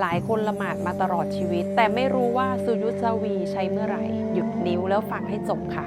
หลายคนละหมาดมาตลอดชีวิต แต่ไม่รู้ว่าสุยุตซาวีใช้เมื่อไหร่ หยุดนิ้วแล้วฟังให้จบค่ะ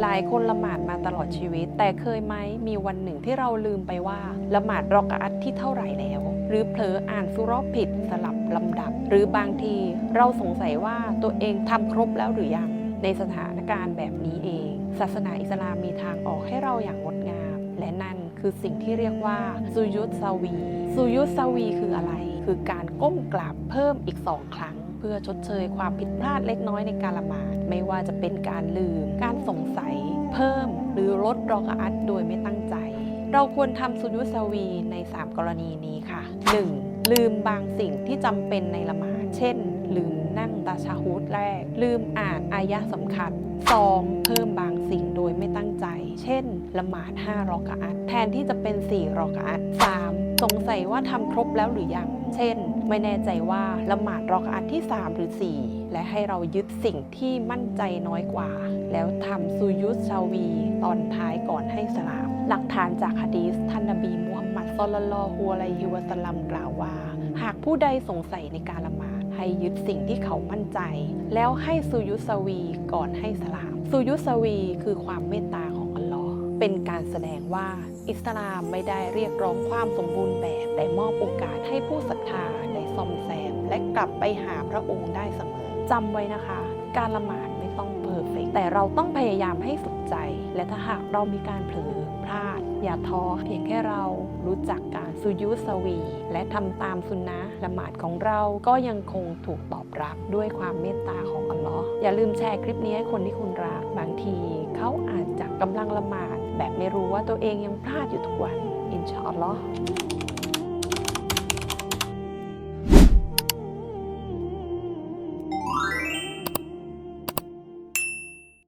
หลายคนละหมาดมาตลอดชีวิต แต่เคยไหมมีวันหนึ่งที่เราลืมไปว่าละหมาดรอกะอัตที่เท่าไหร่แล้ว หรือเผลออ่านสุรอผิดสลับลำดับ หรือบางทีเราสงสัยว่าตัวเองทำครบแล้วหรือยังในสถานการณ์แบบนี้เอง ศาสนาอิสลามมีทางออกให้เราอย่างงดงาม และนั่นคือสิ่งที่เรียกว่าสุยุตซาวีสุยุตซาวีคืออะไร คือการก้มกราบเพิ่มอีกสองครั้งเพื่อชดเชยความผิดพลาดเล็กน้อยในการละหมาดไม่ว่าจะเป็นการลืม การสงสัย เพิ่ม หรือลดรอกะอัตโดยไม่ตั้งใจ เราควรทำสุยุตซาวีใน 3 กรณีนี้ค่ะ 1. ลืมบางสิ่งที่จำเป็นในละหมาด เช่น ลืมนั่งตาชาฮุดแรก ลืมอ่านอายะห์สำคัญ 2. เพิ่มบาง ช่นละหมาด5รอกะอัตแทนที่จะเป็น 4รอกะอัต 3. สงสัยว่าทำครบแล้วหรือยัง เช่น ไม่แน่ใจว่าละหมาดรอกะอัตที่ 3 หรือ 4 และให้เรายึดสิ่งที่มั่นใจน้อยกว่า แล้วทำซูยุตชาวี ตอนท้ายก่อนให้สลาม หลักฐานจากฮะดีสท่านนบีมูฮัมมัดศ็อลลัลลอฮุอะลัยฮิวะสัลลัมกล่าวว่า หากผู้ใดสงสัยในการละหมาดให้ยึดสิ่งที่เขามั่นใจ แล้วให้ซูยุสวีก่อนให้สลามซูยุสวีคือความเมตตา เป็นการแสดงว่าอิสลามไม่ได้เรียกร้องความสมบูรณ์แบบ แต่มอบโอกาสให้ผู้ศรัทธาได้ซ่อมแซม และกลับไปหาพระองค์ได้เสมอจำไว้นะคะ การละหมาด แต่เราต้องพยายามให้สุดใจ และถ้าหากเรามีการเผลอพลาด อย่าท้อเพียงแค่เรารู้จักการสุยุสวี และทำตามสุนนะละหมาดของเราก็ยังคงถูกตอบรับด้วยความเมตตาของอัลลอฮ์อย่าลืมแชร์คลิปนี้ให้คนที่คุณรักบางทีเขาอาจจะกำลังละหมาด แบบไม่รู้ว่าตัวเองยังพลาดอยู่ทุกวันอินชาอัลลอฮ์